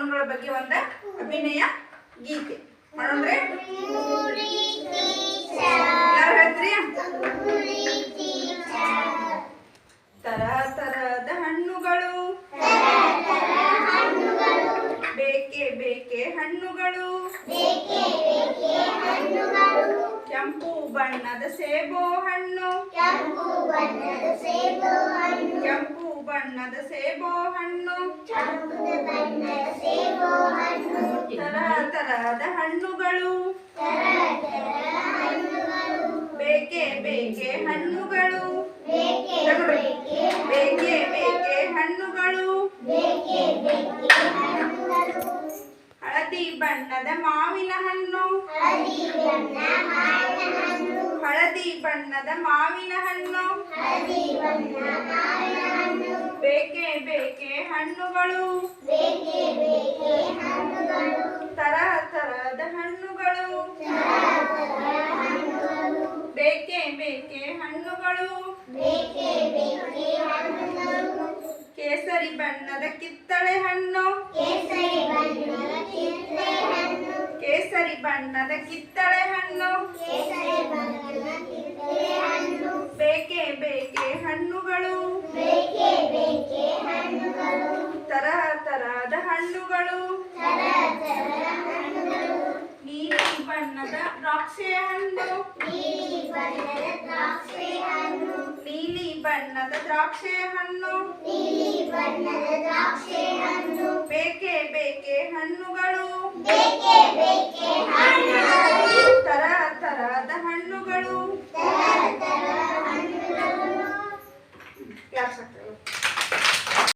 ಕಾನೂನುಗಳ ಬಗ್ಗೆ ಒಂದ ಅಭಿನಯ ಗೀತೆ. ಮಾಡೋಣ್ರಿ ಯಾರು ಹೇಳ್ತೀರಿ? ತರ ತರದ ಹಣ್ಣುಗಳು. ಬೇಕೆ ಬೇಕೆ ಹಣ್ಣುಗಳು. ಕೆಂಪು ಬಣ್ಣದ ಸೇಬು ಹಣ್ಣು. ಕೆಂಪು ಬಣ್ಣದ ಬಣ್ಣದ ಸೇಬೋ ಹಣ್ಣು. ತರಹ ತರಹದ ಹಣ್ಣುಗಳು. ಬೇಕೆ ಬೇಕೆ ಹಣ್ಣುಗಳು. ಬೇಕೆ ಬೇಕೆ ಹಣ್ಣುಗಳು. ಹಳದಿ ಬಣ್ಣದ ಮಾವಿನ ಹಣ್ಣು. ಹಳದಿ ಬಣ್ಣದ ಮಾವಿನ ಹಣ್ಣು. ಹಣ್ಣುಗಳು. ತರಹ ತರಹದ ಹಣ್ಣುಗಳು. ಬೇಕೆ ಬೇಕೆ ಹಣ್ಣುಗಳು. ಬೇಕೆ ಬೇಕೆ ಹಣ್ಣುಗಳು. ಕೇಸರಿ ಬಣ್ಣದ ಕಿತ್ತಳೆ ಹಣ್ಣು. ಕೇಸರಿ ಬಣ್ಣದ ಕಿತ್ತಳೆ ಹಣ್ಣು. ದ್ರಾಕ್ಷೆ ಹಣ್ಣು ನೀಲಿ ಬಣ್ಣದ ದ್ರಾಕ್ಷಿ ಹಣ್ಣು ನೀಲಿ ಬಣ್ಣದ ದ್ರಾಕ್ಷಿ ಹಣ್ಣು ನೀಲಿ ಬಣ್ಣದ ದ್ರಾಕ್ಷಿ ಹಣ್ಣು ಬೇಕೆ ಬೇಕೆ ಹಣ್ಣುಗಳು. ಬೇಕೆ ಬೇಕೆ ಹಣ್ಣುಗಳು. ತರ ತರಹದ ಹಣ್ಣುಗಳು.